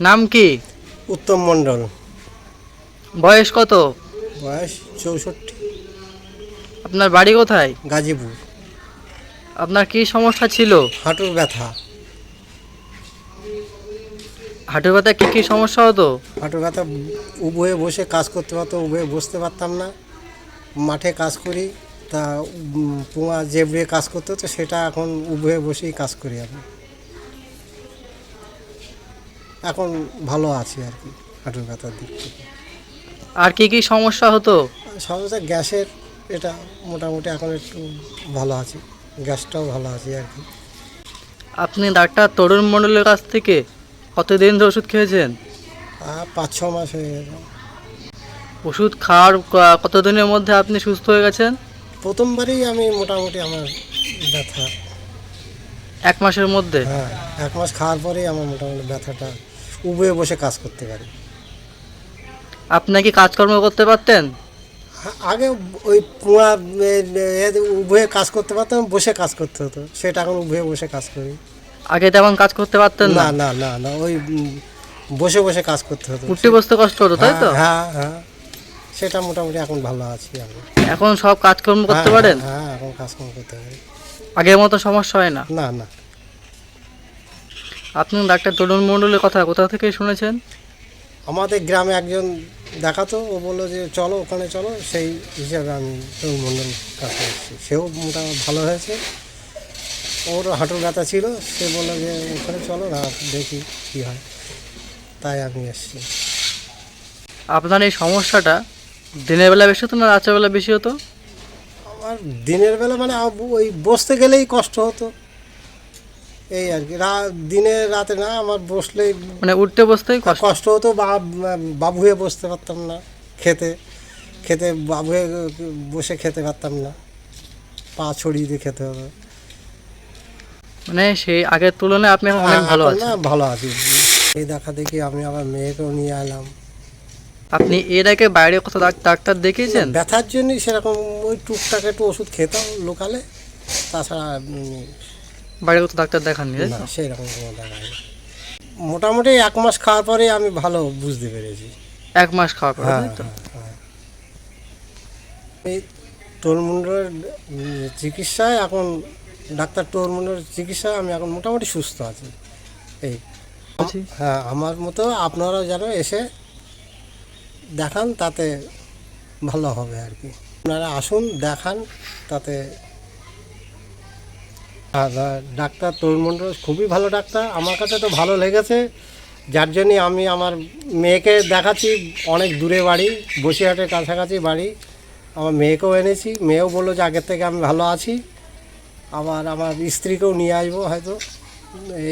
নাম কি? উত্তম মণ্ডল। বয়স কত? বয়স চৌষট্টি। আপনার বাড়ি কোথায়? গাজীপুর। আপনার কি সমস্যা ছিল? হাঁটুর ব্যথা। হাঁটুর ব্যথা কি কি সমস্যা হতো? হাঁটুর ব্যথা উভয়ে বসে কাজ করতে পারতো উভয়ে বসতে পারতাম না। মাঠে কাজ করি তা পোঙা জেবড়ে কাজ করতে হতো সেটা এখন উভয়ে বসেই কাজ করি আমি। এখন ভালো আছি আর কি হাঁটুর ব্যথার দিক থেকে। আর কি কি সমস্যা হতো? সমস্যা গ্যাসের এটা মোটামুটি এখন একটু ভালো আছি গ্যাসটাও ভালো আছে আর কি। আপনি ডাক্তার তরুণ মণ্ডলের কাছ থেকে কতদিন ধরে ওষুধ খেয়েছেন? পাঁচ ছ মাস হয়ে গেছে। ওষুধ খাওয়ার ক- কতদিনের মধ্যে আপনি সুস্থ হয়ে গেছেন? প্রথমবারই আমি মোটামুটি আমার ব্যথা। এক মাসের মধ্যে? হ্যাঁ এক মাস খাওয়ার পরেই আমার মোটামুটি ব্যথাটা উবয়ে বসে কাজ করতে পারি। আপনি কি কাজকর্ম করতে পারতেন? হ্যাঁ, আগে ওই পুয়া উভয়ে কাজ করতে পারতাম বসে কাজ করতে হতো। সেটা এখন উভয়ে বসে কাজ করি। আগে তেমন কাজ করতে পারতেন না? না না না ওই বসে বসে কাজ করতে হতো। উঠতে বসতে কষ্ট হতো তাই তো? হ্যাঁ হ্যাঁ সেটা মোটামুটি এখন ভালো আছি আমি। এখন সব কাজকর্ম করতে হ্যাঁ, পারেন? হ্যাঁ এখন কাজকর্ম করতে পারি। আগের মতো সমস্যা হয় না? না না। আপনি ডাক্তার তরুণ মণ্ডলের কথা কোথা থেকে শুনেছেন? আমাদের গ্রামে একজন দেখাতো ও বলল যে চলো ওখানে চলো। সেই হিসাবে আমি তরুণ মণ্ডল কাছে এসেছি। সেও মোটামুটি ভালো হয়েছে। ওর হাঁটুর ব্যথা ছিল। সে বলল যে ওখানে চলো না দেখি কী হয়। তাই আমি এসেছি। আপনার এই সমস্যাটা দিনের বেলা বেশি হতো না রাতের বেলা বেশি হতো? আমার দিনের বেলা মানে ওই বসতে গেলেই কষ্ট হতো। এই আর কি। দিনে রাতে না আমার বসলেই মানে উঠতে বসতেই কষ্ট? হতো বা বাবু হয়ে বসতে পারতাম না খেতে। খেতে বাবু হয়ে বসে খেতে পারতাম না। পা ছড়িয়ে দিয়ে খেতে হবে। মানে সেই আগের তুলনায় আপনি অনেক ভালো এখন আছেন। না ভালো আছি। এই দেখা দেখি আমি আমার মেয়েকেও নিয়ে এলাম। আপনি এর আগে বাইরে কত ডাক্তার দেখিয়েছেন? ব্যথার জন্যই সেরকম ওই টুকটাক একটু ওষুধ খেতাম লোকালে তাছাড়া বাইরে কত ডাক্তার দেখাননি না তো? সেরকম কোনো দেখা মোটামুটি এক মাস খাওয়ার পরে আমি ভালো বুঝতে পেরেছি। এক মাস খাওয়ার পরে হ্যাঁ তাই তো? হ্যাঁ, হ্যাঁ। এই তোরমুন্ডের চিকিৎসায় এখন ডাক্তার তোরমুন্ডের চিকিৎসায় আমি এখন মোটামুটি সুস্থ আছি। এই হ্যাঁ আমার মতো আপনারাও যেন এসে দেখান তাতে ভালো হবে আর কি। আপনারা আসুন দেখান তাতে ডাক্তার তরুণমণ্ডল খুবই ভালো ডাক্তার। আমার কাছে তো ভালো লেগেছে। যার জন্যে আমি আমার মেয়েকে দেখাচ্ছি অনেক দূরে বাড়ি বসিরহাটের কাছাকাছি বাড়ি। আমার মেয়েকেও এনেছি। মেয়েও বলল যে আগের থেকে আমি ভালো আছি। আবার আমার স্ত্রীকেও নিয়ে আসব হয়তো।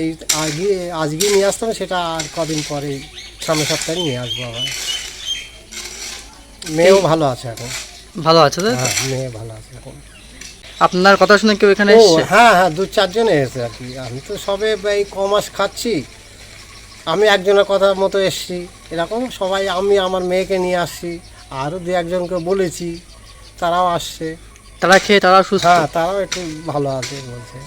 এই আজকে আজকে নিয়ে আসতাম সেটা আর কদিন পরেই সামনের সপ্তাহে নিয়ে আসব আবার। মেয়েও ভালো আছে এখন। ভালো আছে হ্যাঁ মেয়ে ভালো আছে এখন। আপনার কথা শুনে কেউ এখানে ও এসছে? হ্যাঁ হ্যাঁ দু চারজন এসেছে আর কি। আমি তো সবে এই ক মাস খাচ্ছি। আমি একজনের কথা মতো এসছি। এরকম সবাই আমি আমার মেয়েকে নিয়ে আসছি আরও দু একজনকে বলেছি তারাও আসছে। তারা খেয়ে তারা সুস্থ? হ্যাঁ তারাও একটু ভালো আছে বলছে।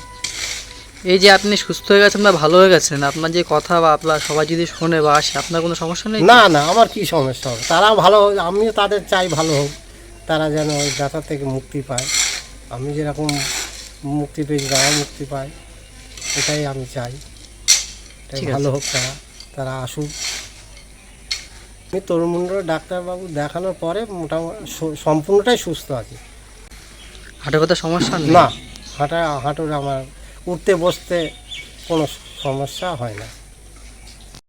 এই যে আপনি সুস্থ হয়ে গেছেন বা ভালো হয়ে গেছেন আপনার যে কথা বা আপনার সবাই যদি শোনে বা আসে আপনার কোনো সমস্যা নেই না না আমার কি সমস্যা হবে? তারা ভালো হোক আমিও তাদের চাই ভালো হোক। তারা যেন ওই ব্যথা থেকে মুক্তি পায়। আমি যেরকম মুক্তি পেয়েছি তারা মুক্তি পায় এটাই আমি চাই। এটাই ভালো হোক তারা তারা আসুক। আমি তরুণমন্ডল ডাক্তারবাবু দেখানোর পরে মোটামুটি সম্পূর্ণটাই সুস্থ আছি। হাঁটু কথা সমস্যা না হাঁটা হাঁটুর আমার উঠতে বসতে কোনো সমস্যা হয় না।